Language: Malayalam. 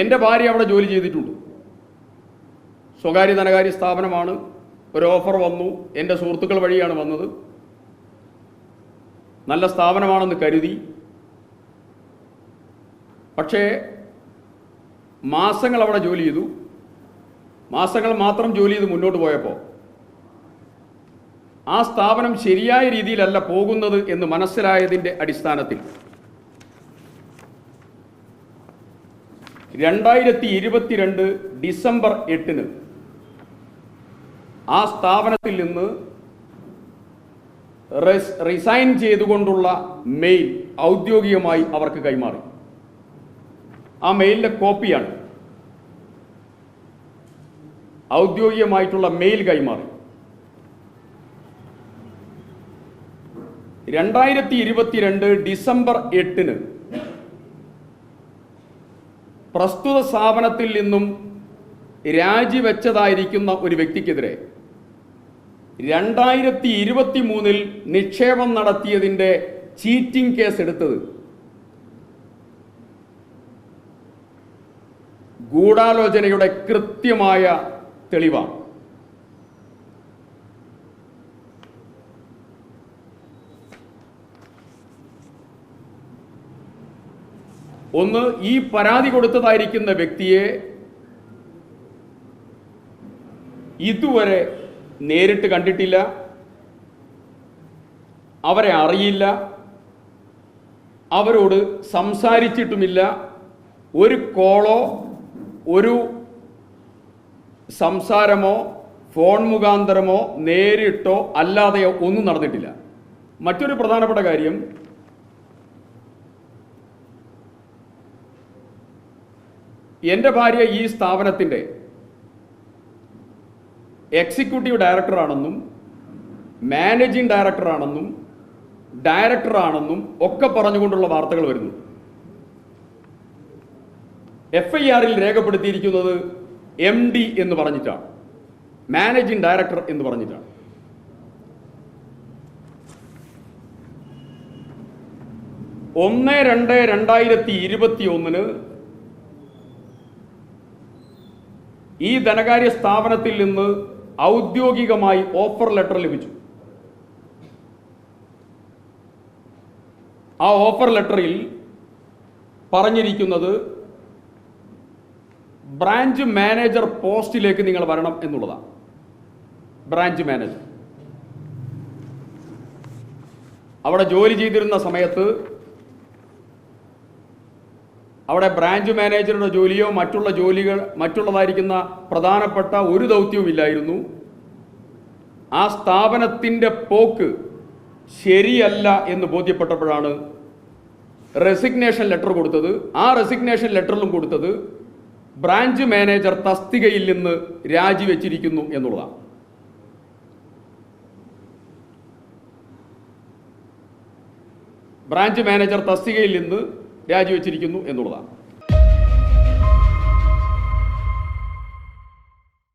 എന്റെ ഭാര്യ അവിടെ ജോലി ചെയ്തിട്ടുണ്ട്. സ്വകാര്യ ധനകാര്യ സ്ഥാപനമാണ്. ഒരു ഓഫർ വന്നു. എന്റെ സുഹൃത്തുക്കൾ വഴിയാണ് വന്നത്. നല്ല സ്ഥാപനമാണെന്ന് കരുതി. പക്ഷേ മാസങ്ങൾ അവിടെ ജോലി ചെയ്തു. മാസങ്ങൾ മാത്രം ജോലി ചെയ്ത് മുന്നോട്ട് പോയപ്പോൾ ആ സ്ഥാപനം ശരിയായ രീതിയിലല്ല പോകുന്നത് എന്ന് മനസ്സിലായതിന്റെ അടിസ്ഥാനത്തിൽ രണ്ടായിരത്തി ഇരുപത്തിരണ്ട് ഡിസംബർ എട്ടിന് ആ സ്ഥാപനത്തിൽ നിന്ന് റെസ്- റിസൈൻ ചെയ്തുകൊണ്ടുള്ള മെയിൽ ഔദ്യോഗികമായി അവർക്ക് കൈമാറി. ആ മെയിലിന്റെ കോപ്പിയാണ്. ഔദ്യോഗികമായിട്ടുള്ള മെയിൽ കൈമാറി. രണ്ടായിരത്തി ഇരുപത്തിരണ്ട് ഡിസംബർ എട്ടിന് പ്രസ്തുത സ്ഥാപനത്തിൽ നിന്നും രാജിവെച്ചതായിരിക്കുന്ന ഒരു വ്യക്തിക്കെതിരെ രണ്ടായിരത്തി ഇരുപത്തി മൂന്നിൽ നിക്ഷേപം നടത്തിയതിന്റെ ചീറ്റിംഗ് കേസ് എടുത്തത് ഗൂഢാലോചനയുടെ കൃത്യമായ തെളിവാണ്. ഒന്ന് ഈ പരാതി കൊടുത്തതായിരിക്കുന്ന വ്യക്തിയെ ഇതുവരെ നേരിട്ട് കണ്ടിട്ടില്ല. അവരെ അറിയില്ല. അവരോട് സംസാരിച്ചിട്ടുമില്ല. ഒരു കോളോ ഒരു സംസാരമോ ഫോൺ മുഖാന്തരമോ നേരിട്ടോ അല്ലാതെയോ ഒന്നും നടന്നിട്ടില്ല. മറ്റൊരു പ്രധാനപ്പെട്ട കാര്യം എന്റെ ഭാര്യ ഈ സ്ഥാപനത്തിന്റെ എക്സിക്യൂട്ടീവ് ഡയറക്ടറാണെന്നും മാനേജിംഗ് ഡയറക്ടറാണെന്നും ഡയറക്ടറാണെന്നും ഒക്കെ പറഞ്ഞുകൊണ്ടുള്ള വാർത്തകൾ വരുന്നു. എഫ് ഐ ആറിൽ രേഖപ്പെടുത്തിയിരിക്കുന്നത് എം ഡി എന്ന് പറഞ്ഞിട്ടാണ്. മാനേജിംഗ് ഡയറക്ടർ എന്ന് പറഞ്ഞിട്ടാണ്. ഒന്ന് രണ്ട് രണ്ടായിരത്തി ഇരുപത്തി ഒന്നിന് ഈ ധനകാര്യ സ്ഥാപനത്തിൽ നിന്ന് ഔദ്യോഗികമായി ഓഫർ ലെറ്റർ ലഭിച്ചു. ആ ഓഫർ ലെറ്ററിൽ പറഞ്ഞിരിക്കുന്നത് ബ്രാഞ്ച് മാനേജർ പോസ്റ്റിലേക്ക് നിങ്ങൾ വരണം എന്നുള്ളതാണ്. ബ്രാഞ്ച് മാനേജർ അവിടെ ജോലി ചെയ്തിരുന്ന സമയത്ത് അവിടെ ബ്രാഞ്ച് മാനേജറുടെ ജോലിയോ മറ്റുള്ള ജോലികൾ മറ്റുള്ളതായിരിക്കുന്ന പ്രധാനപ്പെട്ട ഒരു ദൗത്യവും ഇല്ലായിരുന്നു. ആ സ്ഥാപനത്തിന്റെ പോക്ക് ശരിയല്ല എന്ന് ബോധ്യപ്പെട്ടപ്പോഴാണ് റെസിഗ്നേഷൻ ലെറ്റർ കൊടുത്തത്. ആ റെസിഗ്നേഷൻ ലെറ്ററിലും കൊടുത്തത് ബ്രാഞ്ച് മാനേജർ തസ്തികയിൽ നിന്ന് രാജിവെച്ചിരിക്കുന്നു എന്നുള്ളതാണ്. ബ്രാഞ്ച് മാനേജർ തസ്തികയിൽ നിന്ന് രാജിവെച്ചിരിക്കുന്നു എന്നുള്ളതാണ്.